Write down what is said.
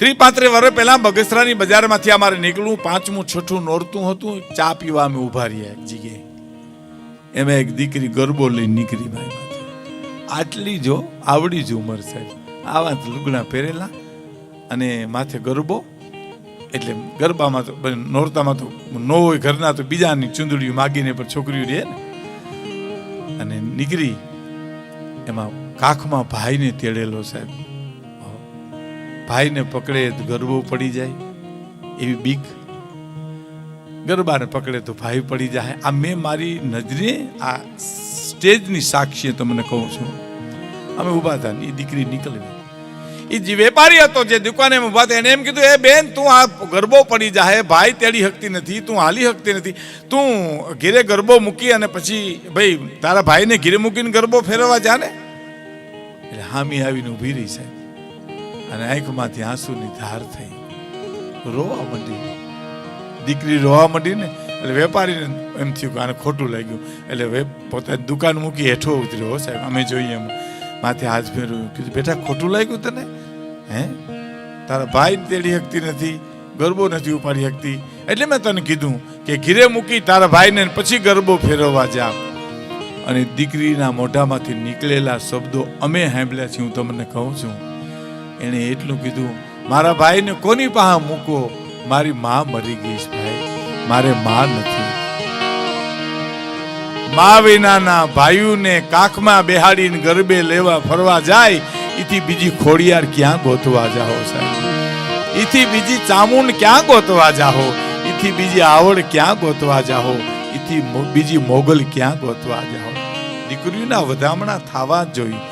ત્રી પાંત્રીસ વર્ષ પહેલા બગસરાની બજારમાંથી અમારે નીકળવું, પાંચમું, છઠ્ઠું નોરતું હતું. ચા પીવા અમે ઊભા રહ્યા એક જગ્યાએ. એમાં એક દીકરી ગરબો લઈને નીકળી ભાઈ આટલી જો આવડી જ ઉંમર સાહેબ. આવા લુગડા પહેરેલા અને માથે ગરબો, એટલે ગરબામાં તો નોરતામાં તો ન હોય ઘરના તો બીજાની ચૂંદડીઓ માગીને પણ છોકરીઓ રહે ને. અને નીકળી એમાં કાખમાં ભાઈને તેડેલો સાહેબ. ભાઈને પકડે તો ગરબો પડી જાય, એવી બીક. ગરબાને પકડે તો ભાઈ પડી જાય. આ મેં મારી નજરે આ સ્ટેજની સાક્ષી તમને કહું છું. અમે ઊભા હતા એ દીકરી નીકળી એ જે વેપારી હતો જે દુકાને ઊભા હતા એને એમ કીધું, એ બેન, તું આ ગરબો પડી જાય. ભાઈ તેડી શકતી નથી, તું હાલી શકતી નથી. તું ઘેરે ગરબો મૂકી અને પછી ભાઈ તારા ભાઈને ઘેરે મૂકીને ગરબો ફેરવવા જા ને એટલે હામી આવીને ઊભી રહી સાહેબ. અને આંખમાંથી આંસુની ધાર થઈ. રોવા માંડી. દીકરી રોવા માંડી ને, એટલે વેપારીને એમ થયું કે આને ખોટું લાગ્યું. એટલે વે પોતે દુકાન મૂકી હેઠો ઉતર્યો સાહેબ, અમે જોઈએ એમ. માથે હાથ ફેરવ્યું. કીધું, બેટા, ખોટું લાગ્યું તને? હે? તારા ભાઈ તેડી શકતી નથી, ગરબો નથી ઉપાડી શકતી એટલે મેં તને કીધું કે ઘીરે મૂકી તારા ભાઈને પછી ગરબો ફેરવવા જા. અને દીકરીના મોઢામાંથી નીકળેલા શબ્દો અમે સાંભળ્યા છીએ હું તમને કહું છું. એણે એટલું કીધું, મારા ભાઈને કોની પાસે મૂકો? મારી માં મરી ગઈ છે ભાઈ. મારે માં નથી. મા વિનાના ભાઈઓને કાખમાં બેહાડીને ગરબે લેવા ફરવા જાય, ઈથી બીજી ખોડિયાર ક્યાં ગોતવા જાઓ સાહેબ? ઈથી બીજી ચામુંડ ક્યાં ગોતવા જાઓ? ઈથી બીજી આવડ ક્યાં ગોતવા જાઓ? ઈથી બીજી મોગલ ક્યાં ગોતવા જાઓ? દીકરીઓના વધામણા થવા જ જોઈએ.